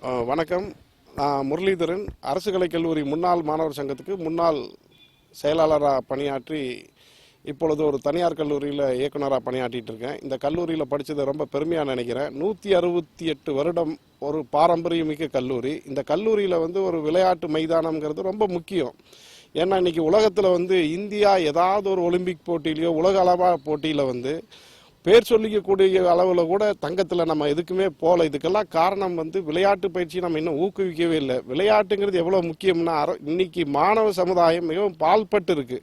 வணக்கம். நான் முரளிதரன் அரசு கலைக் கல்லூரி முன்னாள் மாணவர் சங்கத்துக்கு முன்னாள் செயலாளராக பணியாற்றி இப்பொழுது ஒரு தனியார் கல்லூரியில் இயக்குனராக பணியாற்றிட்டு இருக்கேன். இந்த கல்லூரியில் படித்ததை ரொம்ப பெருமையாக நினைக்கிறேன். நூற்றி அறுபத்தி எட்டு வருடம் ஒரு பாரம்பரியமிக்க கல்லூரி. இந்த கல்லூரியில் வந்து ஒரு விளையாட்டு மைதானம்ங்கிறது ரொம்ப முக்கியம். ஏன்னா இன்றைக்கி உலகத்தில் வந்து இந்தியா ஏதாவது ஒரு ஒலிம்பிக் போட்டியிலையோ உலக அளவாக போட்டியில் வந்து பேர் சொல்லிக்கக்கூடிய அளவில் கூட தங்கத்தில் நம்ம எதுக்குமே போகல இதுக்கெல்லாம் காரணம் வந்து விளையாட்டு பயிற்சி நம்ம இன்னும் ஊக்குவிக்கவே இல்லை. விளையாட்டுங்கிறது எவ்வளோ முக்கியம்னா இன்னைக்கு மாணவ சமுதாயம் மிகவும் பால்பட்டு இருக்கு.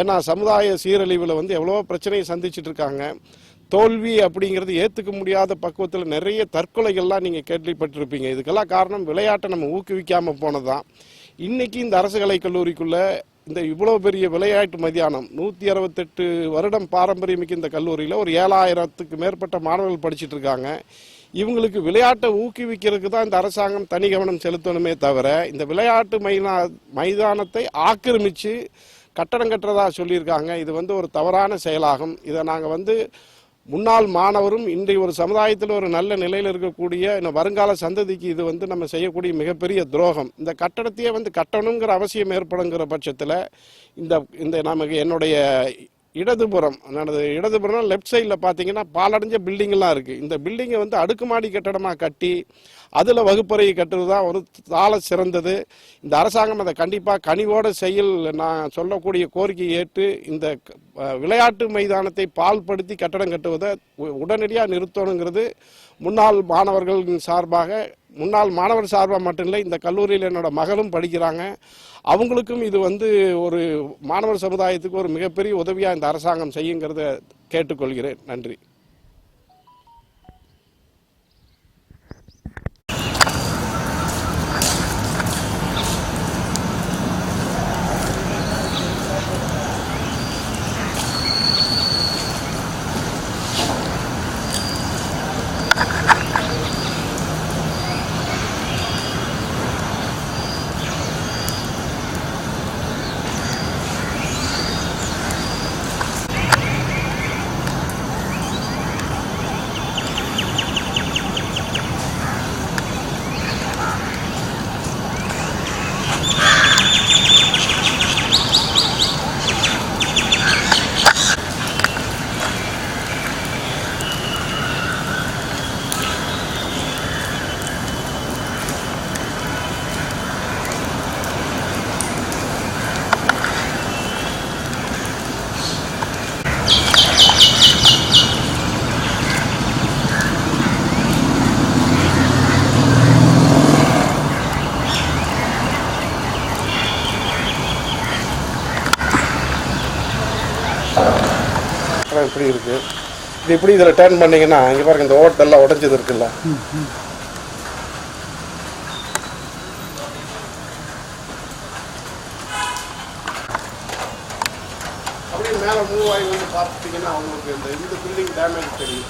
ஏன்னா சமுதாய சீரழிவில் வந்து எவ்வளோ பிரச்சனையை சந்திச்சுட்டு இருக்காங்க. தோல்வி அப்படிங்கிறது ஏற்றுக்க முடியாத பக்குவத்தில் நிறைய தற்கொலைகள்லாம் நீங்கள் கேள்விப்பட்டிருப்பீங்க. இதுக்கெல்லாம் காரணம் விளையாட்டை நம்ம ஊக்குவிக்காமல் போனது தான் இன்றைக்கி இந்த அரசு கலை கல்லூரிக்குள்ளே இந்த இவ்வளோ பெரிய விளையாட்டு மைதானம் நூற்றி அறுபத்தெட்டு வருடம் பாரம்பரியமிக்க இந்த கல்லூரியில் ஒரு ஏழாயிரத்துக்கு மேற்பட்ட மாணவர்கள் படிச்சிட்டு இருக்காங்க. இவங்களுக்கு விளையாட்டை ஊக்குவிக்கிறதுக்கு தான் இந்த அரசாங்கம் தனி கவனம் செலுத்தணுமே தவிர இந்த விளையாட்டு மைதா மைதானத்தை ஆக்கிரமித்து கட்டடம் கட்டுறதா சொல்லியிருக்காங்க. இது வந்து ஒரு தவறான செயலாகும். இதை நாங்கள் வந்து முன்னாள் மாணவரும் இன்றைய ஒரு சமுதாயத்தில் ஒரு நல்ல நிலையில் இருக்கக்கூடிய இந்த வருங்கால சந்ததிக்கு இது வந்து நம்ம செய்யக்கூடிய மிகப்பெரிய துரோகம். இந்த கட்டடத்தையே வந்து கட்டணுங்கிற அவசியம் ஏற்படுங்கிற பட்சத்தில் இந்த இந்த நமக்கு என்னுடைய இடதுபுறம் என்னது இடதுபுறம் லெஃப்ட் சைடில் பார்த்தீங்கன்னா பாலடைஞ்ச பில்டிங்லாம் இருக்குது இந்த பில்டிங்கை வந்து அடுக்குமாடி கட்டடமாக கட்டி அதில் வகுப்பறையை கட்டுறது தான் ஒரு தாள சிறந்தது. இந்த அரசாங்கம் அதை கண்டிப்பாக கனிவோட செயல் நான் சொல்லக்கூடிய கோரிக்கையை ஏற்று இந்த விளையாட்டு மைதானத்தை பால்படுத்தி கட்டடம் கட்டுவதை உ- உடனடியாக நிறுத்தணுங்கிறது முன்னாள் மாணவர்களின் சார்பாக முன்னாள் மாணவர் சார்பாக மட்டும் இல்லை இந்த கல்லூரியில் என்னோட மகளும் படிக்கிறாங்க. அவங்களுக்கும் இது வந்து ஒரு மாணவர் சமுதாயத்துக்கு ஒரு மிகப்பெரிய உதவியாக இந்த அரசாங்கம் செய்யுங்கிறத கேட்டுக்கொள்கிறேன். நன்றி. அப்புறம் இப்படி இருக்கு. இது இப்படி இதில் டேர்ன் பண்ணீங்கன்னா இங்கே பாருங்க இந்த ஓட்டெல்லாம் உடஞ்சது இருக்குல்ல. அப்படியே மேலே மூவ் ஆகி வந்து பார்த்துட்டீங்கன்னா அவங்களுக்கு இந்த இந்த பில்டிங் டேமேஜ் தெரியும்.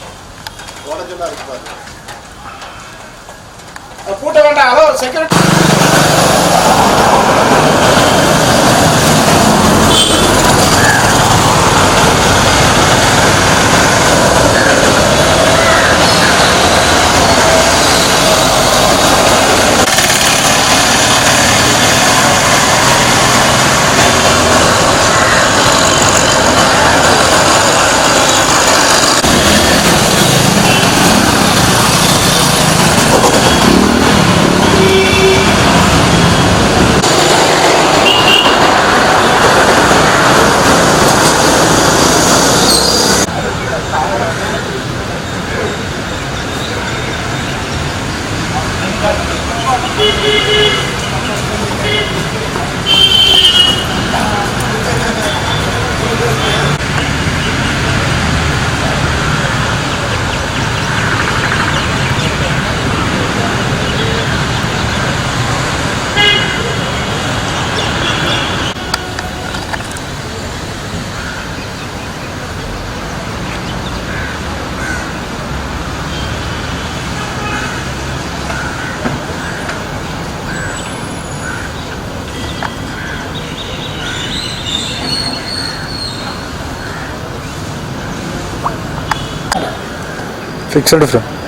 உடஞ்செல்லாம் இருக்கு பாருங்க. கூட்ட வேண்டாம். Hello security Thank you. Fix fixed frame.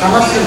Tava assim.